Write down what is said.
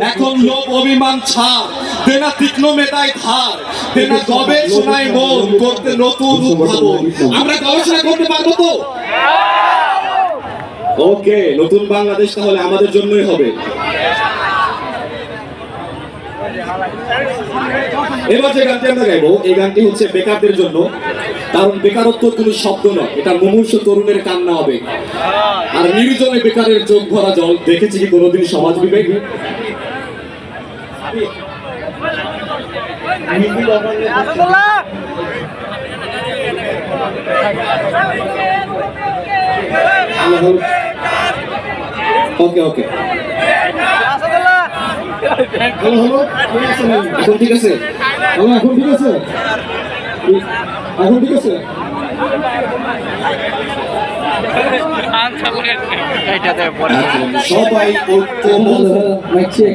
এখন লোক অভিমান ছাড়। দেনা তীক্ষ্ণ মেটায় ধার। দেনা গবেষণায় মন করতে নতুন উদ্ভাবন। আমরা গবেষণা করতে পারব তো? ওকে নতুন বাংলাদেশ তাহলে আমাদের জন্যই হবে। এবার যে গানটি আমরা গাইবো, এই গানটি হচ্ছে বেকারদের জন্য। কারণ বেকারত্ব কোনো শব্দ নয়, এটা মুমূর্ষ তরুণের কান্না হবে। আর নির্জনে বেকারের চোখ ভরা জল, দেখেছি কি কোনোদিন সমাজ বিবেক? ওকে ওকে। Hello hello. এখন ঠিক আছে? হ্যালো এখন ঠিক আছে? এখন ঠিক আছে? পরে এখন সবাই ঐক্য